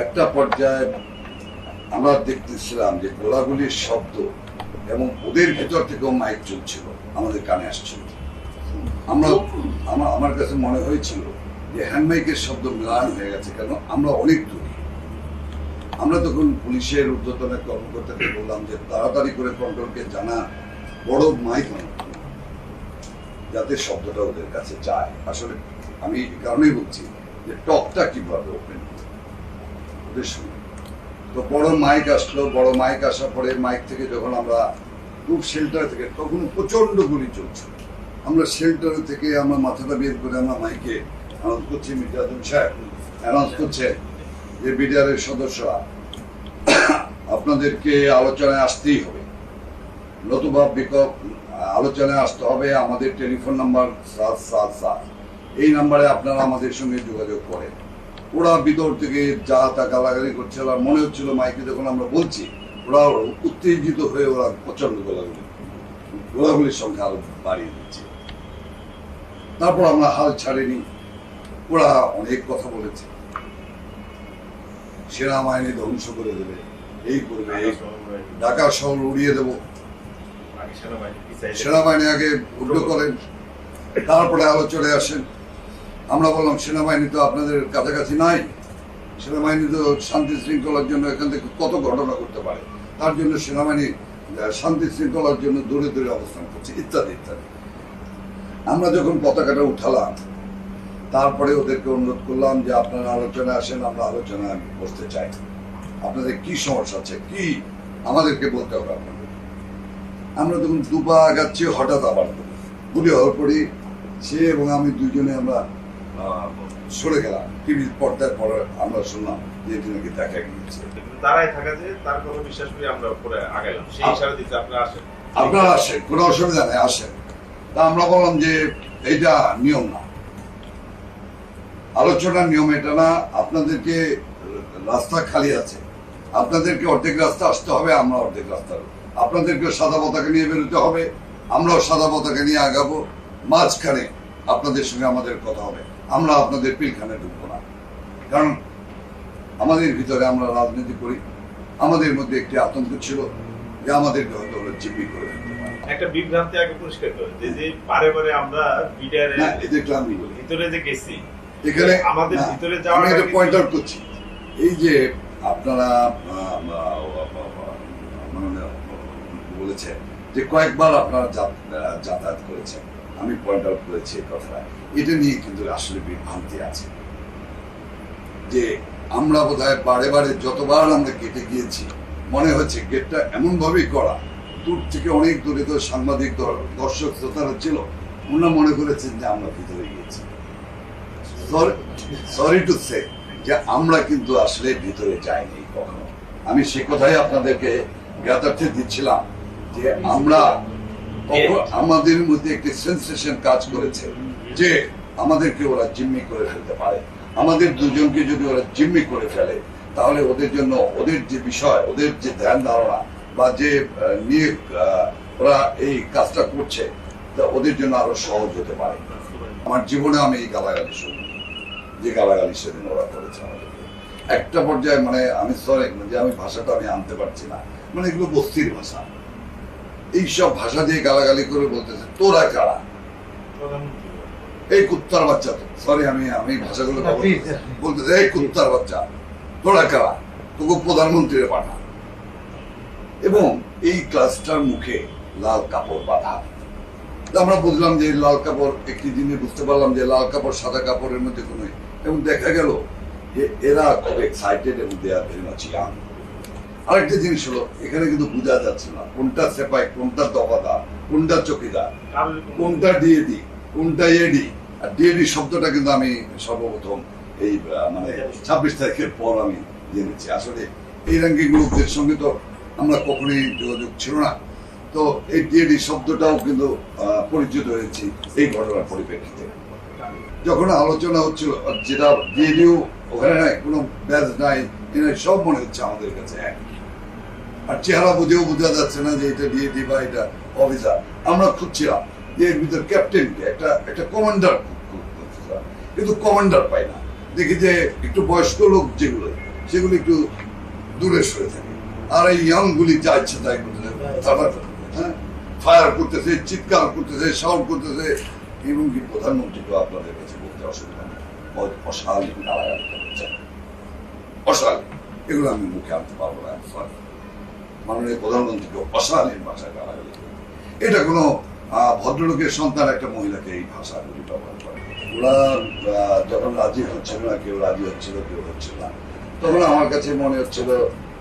একটা পর্যায়ে আমরা দেখতেছিলাম যে গোলাগুলির শব্দ এবং ওদের ভেতর থেকেও মাইক চলছিল, আমাদের কানে আসছিল। আমরা, আমার আমার কাছে মনে হয়েছিল যে হ্যান্ড মাইকের শব্দ মিলান হয়ে গেছে কেন? আমরা অনেক দূরে। আমরা তখন পুলিশের ঊর্ধ্বতনের কর্মকর্তাকে বললাম যে তাড়াতাড়ি করে কন্ট্রোলকে জানা বড় মাইক যাতে শব্দটা ওদের কাছে যায়। আসলে আমি এই কারণেই বলছি যে টকটা কীভাবে ওপেন ওদের তো বড় মাইক আসলো, বড় মাইক আসার পরে মাইক থেকে যখন আমরা খুব শেল্টার থেকে, তখন প্রচণ্ড গুলি চলছে। আমরা শেল্টার থেকে আমরা মাথাটা বের করে আমরা মাইকে অ্যানাউন্স করছি মির্জাদুল সাহেব অ্যানাউন্স করছে যে বিডিআরের সদস্যরা আপনাদেরকে আলোচনায় আসতেই হবে। নতুবা বিকল্প, আলোচনায় আসতে হবে, আমাদের টেলিফোন নাম্বার সাত সাত সাত। এই নাম্বারে আপনারা আমাদের সঙ্গে যোগাযোগ করেন। ওরা ভিতর থেকে যা তা গালাগালি করছে আর মনে হচ্ছিল মাইকে যখন আমরা বলছি ওরা উত্তেজিত হয়ে ওরা প্রচণ্ড গোলাগুলি গোলাগুলির সংখ্যা আরও বাড়িয়ে দিচ্ছে। তারপর আমরা হাল ছাড়িনি ওরা অনেক কথা বলেছে। সেনাবাহিনী ধ্বংস করে দেবে এই করবে এই করবে। ঢাকা শহর উড়িয়ে দেবো। সেনাবাহিনী আগে উল্টো করেন তারপরে আলোচনায় আসেন। আমরা বললাম, সেনাবাহিনী তো আপনাদের কাছাকাছি নাই। সেনাবাহিনী তো শান্তি শৃঙ্খলার জন্য এখান থেকে কত ঘটনা করতে পারে? তার জন্য সেনাবাহিনী শান্তি শৃঙ্খলার জন্য দূরে দূরে অবস্থান করছে, ইত্যাদি ইত্যাদি। আমরা যখন পতাকাটা উঠালাম, তারপরে ওদেরকে অনুরোধ করলাম যে, আপনারা আলোচনায় আসেন, আমরা আলোচনায় বসতে চাই। আপনাদের কি সমস্যা আছে? কি আমাদেরকে বলতে হবে আপনাদের? আমরা তখন দুপা আগাচ্ছি, হঠাৎ আবার গুলি হওয়ার পরই সে এবং আমি দুজনে আমরা সরে গেলাম। টিভির পর্দায় পরে আমরা শুনলাম যে এটি নাকি দেখা গিয়েছে দাঁড়ায় থাকা যে তার কথা বিশ্বাস করে আমরা পরে আগাইলাম। সেই ইশারা দিতে আপনারা আসেন? আপনারা আসেন কোনো অসুবিধা নেই আসেন। তা আমরা বললাম যে এইটা নিয়ম না। আলোচনার নিয়ম এটা না আপনাদেরকে রাস্তা খালি আছে। আপনাদেরকে অর্ধেক রাস্তা আসতে হবে আমরা অর্ধেক রাস্তা। আপনাদেরকে সাদা পতাকা নিয়ে বেরোতে হবে আমরাও সাদা পতাকা নিয়ে আগাবো। মাঝখানে আপনাদের সঙ্গে আমাদের কথা হবে। আমরা আপনাদের পিলখানে ঢুকবো না। কারণ আমাদের ভিতরে আমরা রাজনীতি করি আমাদের মধ্যে একটি আতঙ্ক ছিল যে আমাদেরকে হয়তো ওরা জিম্মি করে একটা বিভ্রান্তি আগে পরিষ্কার করে যে যে বারে বারে আমরা আমি ভিতরে যে গেছি এখানে আমাদের ভিতরে যাওয়ার আগে পয়েন্ট আউট করছি। এই যে আপনারা মানে বলেছেন যে কয়েকবার আপনারা যাতায়াত করেছেন। আমি পয়েন্ট আউট করেছি এই কথাটা এটা নিয়ে কিন্তু আসলে বিভ্রান্তি আছে। যে আমরা বোধহয় বারে বারে যতবার আমরা গেটে গিয়েছি, মনে হচ্ছে গেটটা এমন ভাবেই করা। দূর থেকে অনেক দূরে তো সাংবাদিক, দর- দর্শক, শ্রোতারা ছিল। ওনারা মনে করেছেন যে আমরা ভিতরে গিয়েছি। সরি টু সে যে আমরা কিন্তু আসলে ভিতরে যাইনি কখনো। আমি সে কথাই আপনাদেরকে জ্ঞাতার্থে দিচ্ছিলাম যে আমরা আমাদের মধ্যে একটি সেন্সেশন কাজ করেছে যে আমাদেরকে ওরা জিম্মি করে ফেলতে পারে। আমাদের দুজনকে যদি ওরা জিম্মি করে ফেলে, তাহলে ওদের জন্য ওদের যে বিষয়, ওদের যে ধ্যান ধারণা বা যে নিয়ে ওরা এই কাজটা করছে, তা ওদের জন্য আরও সহজ হতে পারে। আমার জীবনে আমি এই গালাগালি শুনি। যে গালাগালি সেদিন ওরা করেছে আমাদেরকে। একটা পর্যায়ে মানে আমি সরি যে আমি ভাষাটা আমি আনতে পারছি না। মানে এগুলো বস্তির ভাষা। এইসব ভাষা দিয়ে গালাগালি করে বলতেছে। তোরা কারা? এই কুত্তার বাচ্চা তো। সরি আমি আমি ভাষাগুলো বলতেছে এই কুত্তার বাচ্চা। তোরা কারা? তোকে প্রধানমন্ত্রীর পাঠা। এবং এই ক্লাসটার মুখে লাল কাপড় বাঁধা। আমরা বুঝলাম যে লাল কাপড় একটি দিনে বুঝতে পারলাম যে লাল কাপড় সাদা কাপড়ের মধ্যে কোনো এবং দেখা গেল যে এরা খুব এক্সাইটেড এবং they are very much young আরেকটা জিনিস হলো এখানে কিন্তু বোঝা যাচ্ছে না কোনটা সেপাই কোনটা দফাদার কোনটা চকিদার কোনটা ডিএডি কোনটা এডি। আর ডিএডি শব্দটা কিন্তু আমি সর্বপ্রথম এই মানে ছাব্বিশ তারিখের পর আমি জেনেছি আসলে এই র্যাঙ্কিং গ্রুপদের সঙ্গে তো আমরা কখনোই যোগাযোগ ছিল না। তো এই ডিএডি শব্দটাও কিন্তু পরিচিত হয়েছি এই ঘটনার পরিপ্রেক্ষিতে। যখন আলোচনা হচ্ছিল যেটা ডিএডিও ওখানে নাই কোনো ব্যাজ নাই সব মনে হচ্ছে আমাদের কাছে এক আর চেহারা বুঝেও বোঝা যাচ্ছে না যে এটা ডিএডি বা এটা অফিসার আমরা খুঁজছিলাম যে এর ভিতর ক্যাপ্টেনকে একটা একটা কমান্ডার কিন্তু কমান্ডার পাই না। দেখি যে একটু বয়স্ক লোক যেগুলো সেগুলি একটু দূরে সরে থাকে। আর এই ইয়াং গুলি যা ইচ্ছে তাই করতে থাকে। হ্যাঁ ফায়ার করতেছে চিৎকার করতেছে সাউন্ড করতেছে। এবং কি প্রধানমন্ত্রীকে আপনাদের কাছে বলতে অসুবিধা নেই। অ- অশালীন গালাগালি এগুলো আমি মুখে আনতে পারব না সরি মাননীয় প্রধানমন্ত্রীকে অশালীন ভাষায় গালাগালি করে। এটা কোনো ভদ্রলোকের সন্তান একটা মহিলাকে এই ভাষাগুলি ব্যবহার করে। ওরা যখন রাজি হচ্ছিল না, কেউ রাজি হচ্ছিল কেউ হচ্ছিল না, তখন আমার কাছে মনে হচ্ছিল,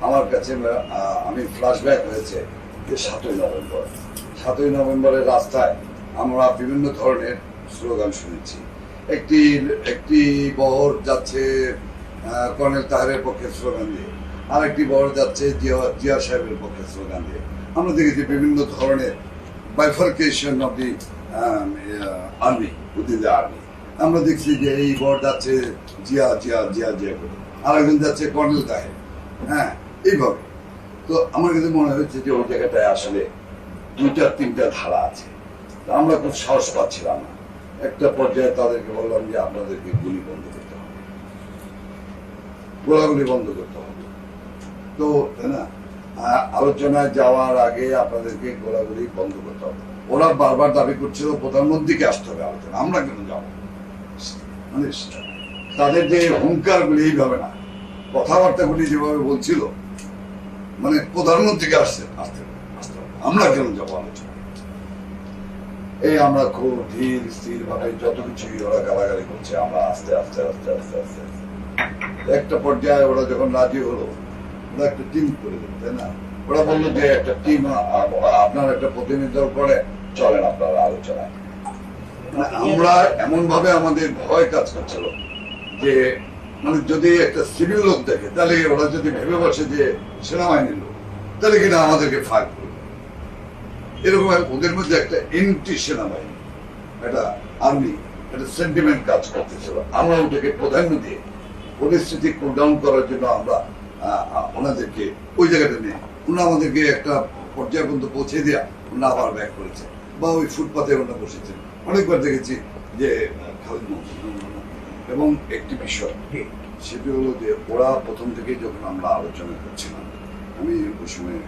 আমার কাছে আমি ফ্ল্যাশব্যাক হয়েছে যে সাতই নভেম্বর। সাতই নভেম্বরের রাস্তায় আমরা বিভিন্ন ধরনের স্লোগান শুনেছি। একটি একটি বহর যাচ্ছে কর্নেল তাহারের পক্ষে স্লোগান দিয়ে। আরেকটি বহর যাচ্ছে জিয়া জিয়া সাহেবের পক্ষে স্লোগান দিয়ে। আমরা দেখেছি বিভিন্ন ধরনের bifurcation of the army within the army আমরা দেখছি যে এই বর যাচ্ছে জিয়া জিয়া জিয়া জিয়া করে। আরেকজন যাচ্ছে কর্নেল তাহের। হ্যাঁ এইভাবে। তো আমার কাছে মনে হচ্ছে যে ওই জায়গাটায় আসলে দুইটা, তিনটা ধারা আছে। তো আমরা খুব সাহস পাচ্ছিলাম না। একটা পর্যায়ে তাদেরকে বললাম যে আপনাদেরকে গুলি বন্ধ করতে হবে। গোলাগুলি বন্ধ করতে হবে। তো না? আলোচনায় যাওয়ার আগে আপনাদেরকে গোলাগুলি বন্ধ করতে হবে। ওরা বারবার দাবি করছিল প্রধানমন্ত্রীকে আসতে হবে আলোচনা আমরা কেন যাব? মানে তাদের যে হুঙ্কারগুলি এইভাবে না। কথাবার্তাগুলি যেভাবে বলছিল মানে প্রধানমন্ত্রীকে আসছে আসতে আসতে। আমরা কেন যাব আলোচনা এই আমরা খুব ধীর স্থির ভাবে যত কিছুই ওরা গালাগালি করছে, আমরা আস্তে আস্তে আস্তে আস্তে আস্তে। একটা পর্যায়ে ওরা যখন রাজি হলো একটা টিম করে দিল তাই না? ওরা বলল যে একটা টিম আপনার একটা প্রতিনিধিত্ব করে, চলেন আলোচনায়। মানে আমরা এমন ভাবে আমাদের ভয় কাজ করছিল যে মানে যদি একটা সিভিল লোক দেখে, তাহলে ওরা যদি ভেবে বসে যে সেনাবাহিনীর লোক, তাহলে কিনা আমাদেরকে ফায়ার করবে। এরকম ওদের মধ্যে একটা এন্টি সেনাবাহিনী, একটা আর্মি একটা সেন্টিমেন্ট কাজ করতেছিল। আমরা ওটাকে প্রাধান্য দিয়ে, পরিস্থিতি কুল ডাউন করার জন্য আমরা ওনাদেরকে ওই জায়গাটা নিয়ে। ওনারা আমাদেরকে একটা পর্যায় পর্যন্ত পৌঁছে দেওয়া ওনারা আবার ব্যাক করেছে। বা ওই ফুটপাতে ওনারা বসেছেন অনেকবার দেখেছি যে খালিদ এবং একটি বিষয় সেটি হলো যে ওরা প্রথম থেকেই যখন আমরা আলোচনা করছিলাম আমি ওই সময়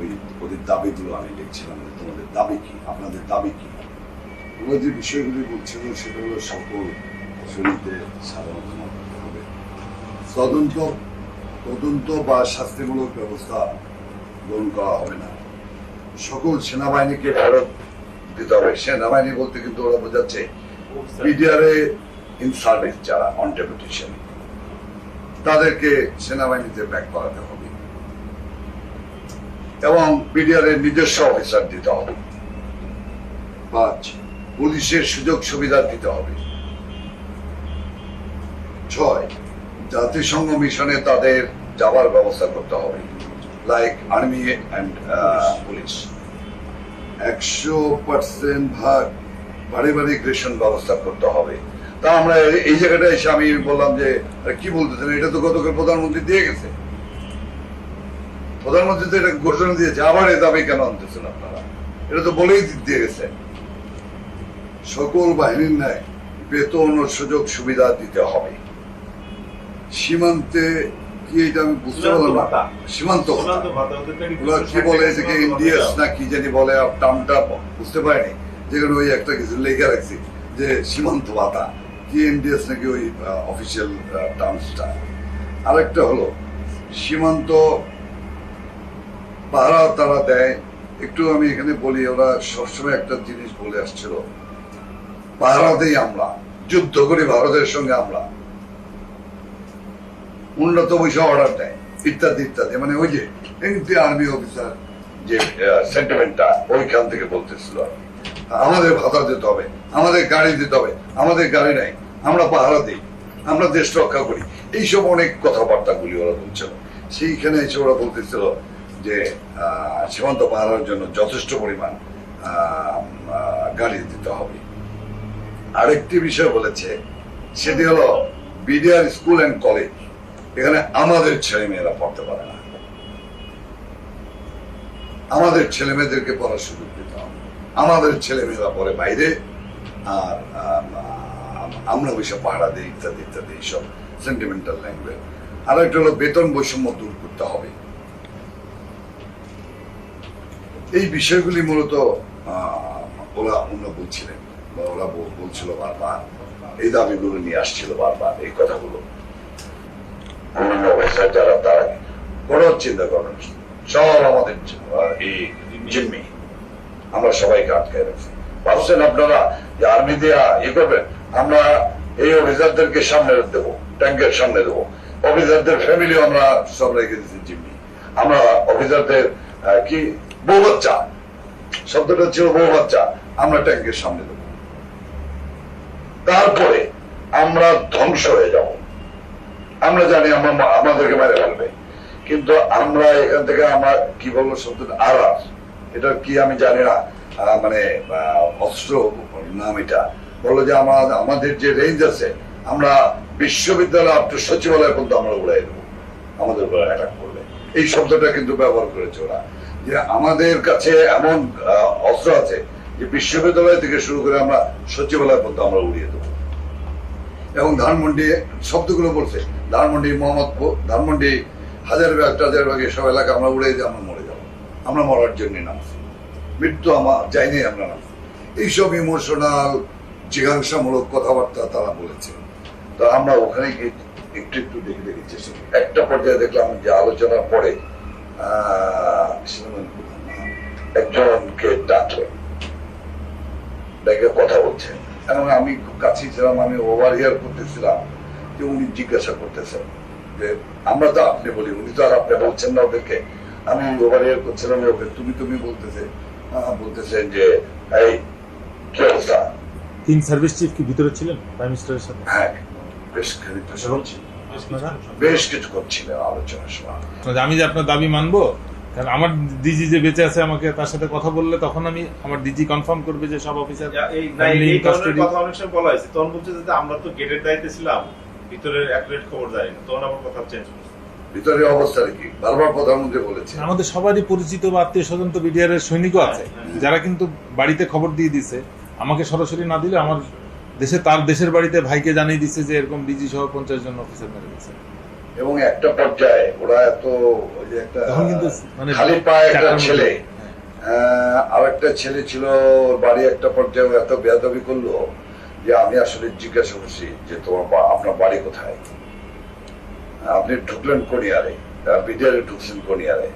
ওই ওদের দাবিগুলো আমি দেখছিলাম যে তোমাদের দাবি কি? আপনাদের দাবি কি? ওরা যে বিষয়গুলি বলছিল সেটা হলো সকল শ্রেণীতে সাধারণ ক্ষমা হবে। তদন্ত তদন্ত বা শাস্তিমূলক ব্যবস্থা গ্রহণ করা হবে না। সকল সেনাবাহিনীকে ফেরত দিতে হবে। সেনাবাহিনী বলতে কিন্তু ওরা বোঝাচ্ছে বিডিআরে ইন সার্ভিস যারা অন ডেপুটেশন তাদেরকে সেনাবাহিনীতে ব্যাক করাতে হবে। এবং বিডিআর এর নিজস্ব অফিসার দিতে হবে। পাঁচ পুলিশের সুযোগ সুবিধা দিতে হবে। ছয় জাতিসংঘ মিশনে তাদের যাওয়ার ব্যবস্থা করতে হবে লাইক আর্মি অ্যান্ড পুলিশ একশো পার্সেন্ট ভাগ পারিবারিক রেশন ব্যবস্থা করতে হবে। তা আমরা এই- জায়গাটা এসে আমি বললাম যে কি বলতেছেন? এটা তো গতকাল প্রধানমন্ত্রী দিয়ে গেছে। প্রধানমন্ত্রী তো এটা ঘোষণা দিয়েছে, আবার এ দাবি কেন আনতেছেন আপনারা? এটা তো বলেই দিয়ে গেছে। সকল বাহিনীর ন্যায় বেতন ও সুযোগ সুবিধা দিতে হবে। সীমান্তে কি এটা আমি বুঝতে পারলাম না। সীমান্ত ওরা কি বলে এটাকে ইন্ডিয়াস না কি জানি বলে আর টার্মটা বুঝতে পারিনি। যেখানে ওই একটা কিছু লেখা রাখছি যে সীমান্ত ভাতা। কি ইন্ডিয়াস নাকি ওই অফিসিয়াল টার্মসটা। আরেকটা হলো সীমান্ত পাহারা তারা দেয়। একটু আমি এখানে বলি ওরা সবসময় একটা জিনিস বলে আসছিল পাহারা দেই আমরা যুদ্ধ করি ভারতের সঙ্গে আমরা। উন্নত পয়সা অর্ডার দেয়, ইত্যাদি ইত্যাদি। মানে ওই যে আর্মি অফিসার যে সেন্টিমেন্টটা ওইখান থেকে বলতেছিল। আমাদের ভাতা দিতে হবে, আমাদের গাড়ি দিতে হবে, আমাদের গাড়ি নাই, আমরা পাহারা দিই, আমরা দেশ রক্ষা করি। এইসব অনেক কথাবার্তা গুলি ওরা বলছিল। সেইখানে এসে ওরা বলতেছিল যে সীমান্ত পাহারার জন্য যথেষ্ট পরিমাণ গাড়ি দিতে হবে। আরেকটি বিষয় বলেছে, সেটি হলো বিডিআর স্কুল অ্যান্ড কলেজ। এখানে আমাদের ছেলে মেয়েরা পড়তে পারে না। আমাদের ছেলে মেয়েদেরকে পড়ার সুযোগ দিতে হবে। আমাদের ছেলে মেয়েরা পড়ে বাইরে আর আম, আম, আমরা ওইসব পাহাড়া দিই ইত্যাদি ইত্যাদি এইসব সেন্টিমেন্টাল ল্যাঙ্গুয়েজ আর একটা হলো বেতন বৈষম্য দূর করতে হবে। এই বিষয়গুলি মূলত ওরা অন্য বলছিলেন বা ওরা বল- বলছিল বারবার এই দাবিগুলো নিয়ে আসছিল বারবার এই কথাগুলো। অন্যান্য অফিসার যারা তারা কোনো চিন্তা করেন সব আমাদের এই জিম্মি। আমরা সবাইকে আটকায় রাখছি। ভাবছেন আপনারা যে আর্মি দেয়া ইয়ে করবেন? আমরা এই অফিসারদেরকে সামনে দেবো ট্যাঙ্কের সামনে দেবো। অফিসারদের ফ্যামিলি আমরা সব রেখে দিচ্ছি জিম্মি। আমরা অফিসারদের কি বউ বাচ্চা। শব্দটা ছিল বউ বাচ্চা। আমরা ট্যাঙ্কের সামনে দেবো। তারপরে আমরা ধ্বংস হয়ে যাব। আমরা জানি আমরা আমাদেরকে মেরে ফেলবে। কিন্তু আমরা এখান থেকে আমরা কি বলব শব্দটা আর এটা কি আমি জানি না। মানে অস্ত্র নাম এটা। বলল যে আমরা, আমাদের যে রেঞ্জ আছে, আমরা বিশ্ববিদ্যালয় আপ সচিবালয় পর্যন্ত আমরা উড়াই দেবো। আমাদের উপরে অ্যাটাক করলে এই শব্দটা কিন্তু ব্যবহার করেছে ওরা। যে আমাদের কাছে এমন অস্ত্র আছে যে বিশ্ববিদ্যালয় থেকে শুরু করে আমরা সচিবালয় পর্যন্ত আমরা উড়িয়ে দেবো। এবং ধানমন্ডি শব্দগুলো বলছে। ধানমন্ডি মোহাম্মদপুর, ধানমন্ডি হাজারবাগ টাজারবাগ এসব এলাকা আমরা উড়ে দিয়ে আমরা মরে যাব। আমরা মরার জন্য নামছি। মৃত্যু আমার যাইনি আমরা নামছি। এইসব ইমোশনাল, জিজ্ঞাসামূলক কথাবার্তা তারা বলেছে। তো আমরা ওখানে গিয়ে একটু একটু দেখে দেখে চেষ্টা। একটা পর্যায়ে দেখলাম যে আলোচনার পরে একজনকে ডাকলেন। ডেকে কথা বলছেন। এবং আমি খুব কাছেই ছিলাম আমি ওভার হিয়ার করতেছিলাম যে উনি জিজ্ঞাসা করতেছেন যে আমরা তো আপনি বলি উনি তো আর আপনি বলছেন না ওদেরকে। আমি ওভার হিয়ার করছিলাম ওকে তুমি তুমি বলতেছে বলতেছেন যে এই কি অবস্থা? তিন সার্ভিস চিফ কি ভিতরে ছিলেন? প্রাইম মিনিস্টারের সাথে? হ্যাঁ বেশ খানিকটা বেশ কিছু করছিলেন আলোচনার সময়। আমি যে আপনার দাবি মানবো কারণ আমার ডিজি যে বেঁচে আছে আমাকে তার সাথে কথা বললে তখন আমি আমার ডিজি কনফার্ম করবে যে সব অফিসার এই কথা অনেক সময় বলা হয়েছে। তখন বলছে যে আমরা তো গেটের দায়িত্বে ছিলাম ভিতরের অ্যাকুরেট খবর জানি না তখন আবার কথা চেঞ্জ অবস্থা কি? বারবার প্রধানমন্ত্রী বলেছে। আমাদের সবারই পরিচিত বা আত্মীয় স্বজন তো বিডিআর এর সৈনিকও আছে। যারা কিন্তু বাড়িতে খবর দিয়ে দিছে। আমাকে সরাসরি না দিলে আমার দেশে তার দেশের বাড়িতে ভাইকে জানিয়ে দিছে যে এরকম ডিজি সহ পঞ্চাশ জন অফিসার মেরে গেছে এবং একটা পর্যায়ে ওরা এত ওই যে একটা মানে খালি পায়ে একটা ছেলে। আর একটা ছেলে ছিল ওর বাড়ি একটা পর্যায়ে ও এত বেয়াদবি করল যে আমি আসলে জিজ্ঞাসা করছি যে তোমার আপনার বাড়ি কোথায়? আপনি ঢুকলেন কোনিয়ারে বিডিআরে ঢুকছেন কোনিয়ারে।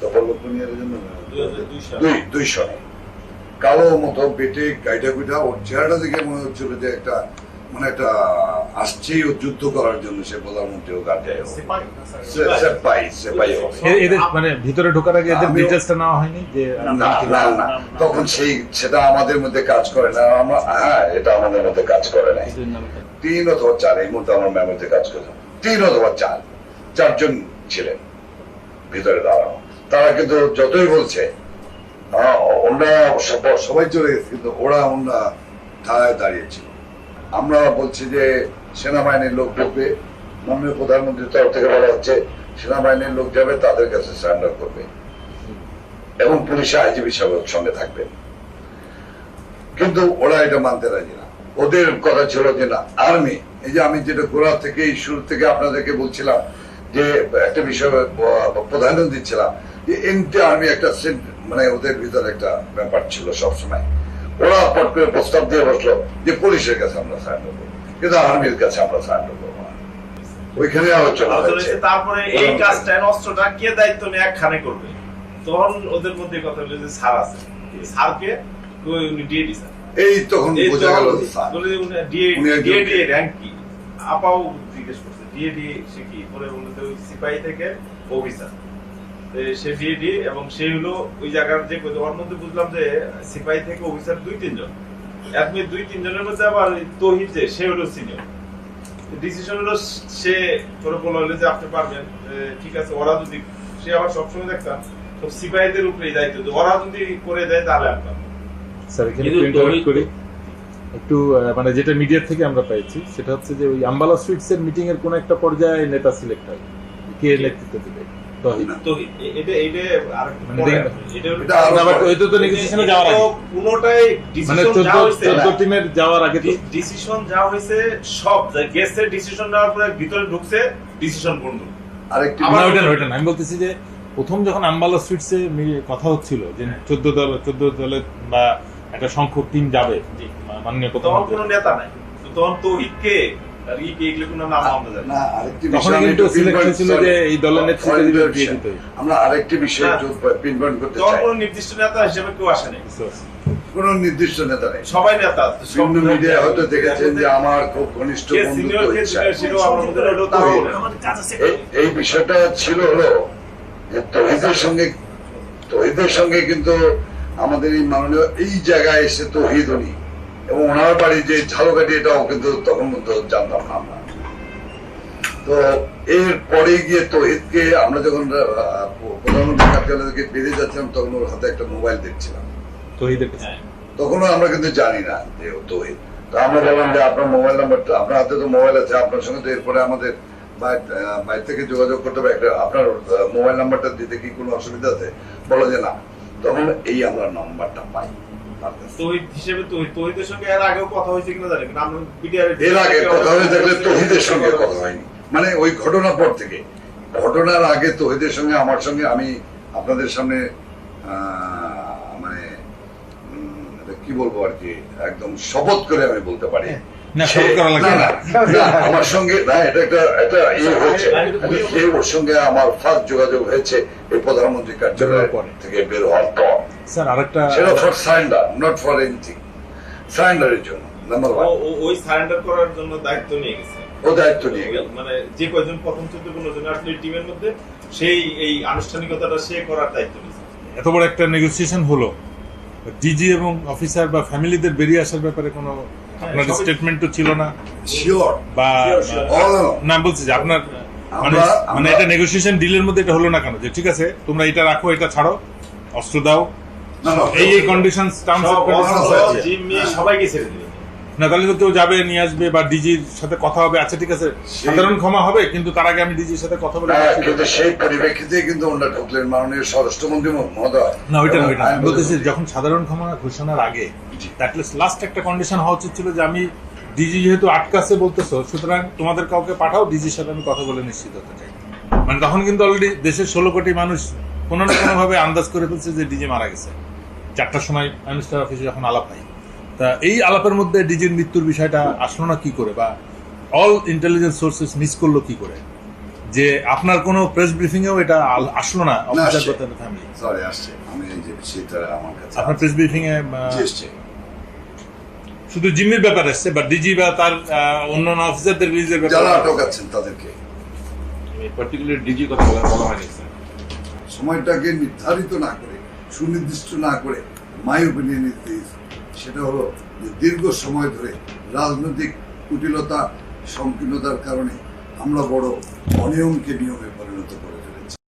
তো বলল কোনিয়ারের জন্য দুই দুই সনে কালো মতো বেটে গাইটা গুইটা ওর চেহারাটা দেখে মনে হচ্ছিল যে একটা মানে একটা আসছেই ও যুদ্ধ করার জন্য সে প্রধানমন্ত্রী স্যার। সেপাই। সেপাই এদের মানে ভিতরে ঢোকার আগে এদের ডিটেলসটা নেওয়া হয়নি যে না না না তখন সেই সেটা আমাদের মধ্যে কাজ করে না আমরা হ্যাঁ এটা আমাদের মধ্যে কাজ করে না। তিন অথবা চার এই মুহূর্তে আমার মেমোরিতে কাজ করে। তিন অথবা চার চারজন ছিলেন ভিতরে দাঁড়ানো। তারা কিন্তু যতই বলছে আহ, ওরা সব- সবাই চলে গেছে কিন্তু ওরা ওরা ঠায় দাঁড়িয়েছিল আমরা বলছি যে সেনাবাহিনীর লোক ঢুকবে মাননীয় প্রধানমন্ত্রীর তরফ থেকে বলা হচ্ছে সেনাবাহিনীর লোক যাবে, তাদের কাছে সারেন্ডার করবে এবং পুলিশে আইজিবি সাহেবের সঙ্গে থাকবেন কিন্তু ওরা এটা মানতে রাজি না। ওদের কথা ছিল যে না, আর্মি, এই যে আমি যেটা গোড়া থেকে শুরু থেকে আপনাদেরকে বলছিলাম যে একটা বিষয় প্রাধান্য দিচ্ছিলাম যে এনটি আর্মি একটা মানে ওদের ভিতরে একটা ব্যাপার ছিল সবসময়। ওরা পট করে প্রস্তাব দিয়ে বসল যে পুলিশের কাছে আমরা সাহায্য করব কিন্তু আর্মির কাছে আমরা সাহায্য করব ওইখানে আলোচনা হয়েছে। তারপরে এই কাজটা অস্ত্রটা কে দায়িত্ব নিয়ে একখানে করবে? তখন ওদের মধ্যে কথা হলো যে স্যার আছে। স্যারকে উনি ডিএডি স্যার। এই তখন বোঝা গেল স্যার। বলে উনি ডিএডি র্যাঙ্ক কি? আপাও জিজ্ঞেস করছে ডিএডি সে কি? পরে যে ওই সিপাহী থেকে অফিসার। সে ডিএডি এবং সে হলো ওই জায়গার যে ওর মধ্যে বুঝলাম যে সিপাহী থেকে অফিসার দুই তিনজন। আপনি দুই তিনজনের মধ্যে আবার ওই তহিদ যে সে হলো সিনিয়র ডিসিশন হলো সে করে বলা হলো যে আপনি পারবেন। ঠিক আছে ওরা যদি সে আবার সবসময় দেখতাম সব সিপাহীদের উপরেই দায়িত্ব যে ওরা যদি করে দেয় তাহলে পারব। স্যার এখানে করি। একটু মানে যেটা মিডিয়া থেকে আমরা পাইছি সেটা হচ্ছে যে ওই আম্বালা সুইটস এর মিটিং এর কোন একটা পর্যায়ে নেতা সিলেক্ট হয় কে? নেতৃত্ব দেবে? তহিদ তো এ- এটা এটা আর পরে দেখবেন। আসবে। এটা হলো- এটা আরও আবার পরে। ওই তো তো নেগোসিয়েশনে যাওয়ার আগে তো পুরোটাই ডিসিশন চোদ্দ হয়েছে চোদ্দ টিমের যাওয়ার আগে তো ডিসিশন যা হয়েছে সব গেছে ডিসিশন নেওয়ার পরে ভিতরে ঢুকছে ডিসিশন বন্ধ আরেকটি আমার- না ওইটা না, ওইটা না। আমি বলতেছি যে প্রথম যখন আম্বালা সুইটসে কথা হচ্ছিল যে চোদ্দ দল চোদ্দ দলের বা একটা সংখ্যক টিম যাবে। মাননীয় তখন প্রধানমন্ত্রী কোনো নেতা নাই তো তখন তৌহিদ আমরা আরেকটি বিষয় এই পিনপয়েন্ট করতে চাই। কোনো নির্দিষ্ট নেতা হিসেবে কেউ আসে নাই। কোন নির্দিষ্ট নেতা নেই। সবাই নেতা বিভিন্ন হয়তো দেখেছেন যে আমার খুব ঘনিষ্ঠ বিষয়টা ছিল হলো যে তহিদের সঙ্গে তহিদের সঙ্গে কিন্তু আমাদের এই মাননীয় এই জায়গায় এসে তহিদ উনি এবং ওনার বাড়ি যে ঝালকাঠি এটাও কিন্তু তখন জানতাম না আমরা। তো এর পরে গিয়ে তহিদকে আমরা যখন প্রধানমন্ত্রী কার্যালয় থেকে বেরিয়ে যাচ্ছিলাম তখন ওর হাতে একটা মোবাইল দেখছিলাম। তহিদের হ্যাঁ। তখনও আমরা কিন্তু জানি না যে ও তহিদ তো আমরা বললাম যে আপনার মোবাইল নাম্বারটা আপনার হাতে তো মোবাইল আছে আপনার সঙ্গে তো এরপরে আমাদের বাইরে থেকে যোগাযোগ করতে হবে। একটা আপনার মোবাইল নাম্বারটা দিতে কি কোনো অসুবিধা আছে? বলো যে না। তখন এই আমরা নাম্বারটা পাই। তৌহিদ হিসেবে তৌহিদ। তৌহিদের সঙ্গে এর আগেও কথা হয়েছে কিনা জানি কিন্তু আমরা বিডিআর এর আগে কথা হয়ে থাকলে তহিদের সঙ্গে কথা হয়নি। মানে ওই ঘটনার পর থেকে। ঘটনার আগে তহিদের সঙ্গে আমার সঙ্গে আমি আপনাদের সামনে মানে কি বলব আর কি একদম শপথ করে আমি বলতে পারি। না, আমার সঙ্গে না এটা একটা একটা ইয়ে হয়েছে। ওর সঙ্গে আমার ফার্স্ট যোগাযোগ হয়েছে এই প্রধানমন্ত্রী কার্যালয়। থেকে বের হওয়ার পর। স্যার আরেকটা সেটা for surrender not for anything সারেন্ডারের জন্য নাম্বার ওয়ান ওই সারেন্ডার করার জন্য দায়িত্ব নিয়ে গেছে। ও দায়িত্ব নিয়ে গেল। মানে যে কয়জন প্রথম চোদ্দ পনেরো জন আসলে টিমের মধ্যে সেই এই আনুষ্ঠানিকতাটা সে করার দায়িত্ব নিয়েছে। এত বড় একটা নেগোসিয়েশন হলো। ডিজি এবং অফিসার বা ফ্যামিলিদের বেরিয়ে আসার ব্যাপারে কোনো আপনার স্টেটমেন্ট তো ছিল না? শিওর বা না বলছি যে আপনার মানে মানে এটা নেগোসিয়েশন ডিলের মধ্যে এটা হলো না কেন? যে ঠিক আছে তোমরা এটা রাখো এটা ছাড়ো অস্ত্র দাও এই এই কন্ডিশন টার্মস সবাইকে ছেড়ে দিল না তাহলে তো কেউ যাবে নিয়ে আসবে বা ডিজির সাথে কথা হবে আচ্ছা ঠিক আছে। সাধারণ ক্ষমা হবে কিন্তু তার আগে আমি ডিজির সাথে কথা বলে কিন্তু সেই পরিপ্রেক্ষিতে কিন্তু ওনারা ঢুকলেন মাননীয় স্বরাষ্ট্রমন্ত্রী মহোদয়। না ওইটা ওইটা আমি বলতেছি যখন সাধারণ ক্ষমা ঘোষণার আগে। অ্যাটলিস্ট লাস্ট একটা কন্ডিশন হওয়া উচিত ছিল যে আমি ডিজি যেহেতু আটকাছে বলতেছো সুতরাং তোমাদের কাউকে পাঠাও ডিজির সাথে আমি কথা বলে নিশ্চিত হতে চাই। মানে তখন কিন্তু অলরেডি দেশের ষোলো কোটি মানুষ কোনো না কোনো ভাবে আন্দাজ করে ফেলছে যে ডিজি মারা গেছে। চারটার সময় মিনিস্টার অফিসে যখন আলাপ হয়। তা এই আলাপের মধ্যে ডিজির মৃত্যুর বিষয়টা আসলো না কি করে বা অল ইন্টেলিজেন্স সোর্সেস মিস করল কি করে? যে আপনার কোনো প্রেস ব্রিফিং এও এটা আসলো না অফিসার আসছে। ফ্যামিলি সরি আসছে। আমি এই যে সেটা আমার কাছে আপনার প্রেস ব্রিফিং এ জি, এসছে। শুধু জিম্মির ব্যাপার আসছে বা ডিজি বা তার আহ, অন্যান্য অফিসারদের রিলিজের যারা ব্যাপার আটক আছেন তাদেরকে পার্টিকুলার ডিজি কথা বলা বলা হয়নি স্যার সময়টাকে নির্ধারিত না করে সুনির্দিষ্ট না করে মাই ওপিনিয়ন সেটা হলো যে দীর্ঘ সময় ধরে রাজনৈতিক কুটিলতা, সংকীর্ণতার কারণে আমরা বড় অনিয়মকে নিয়মে পরিণত করে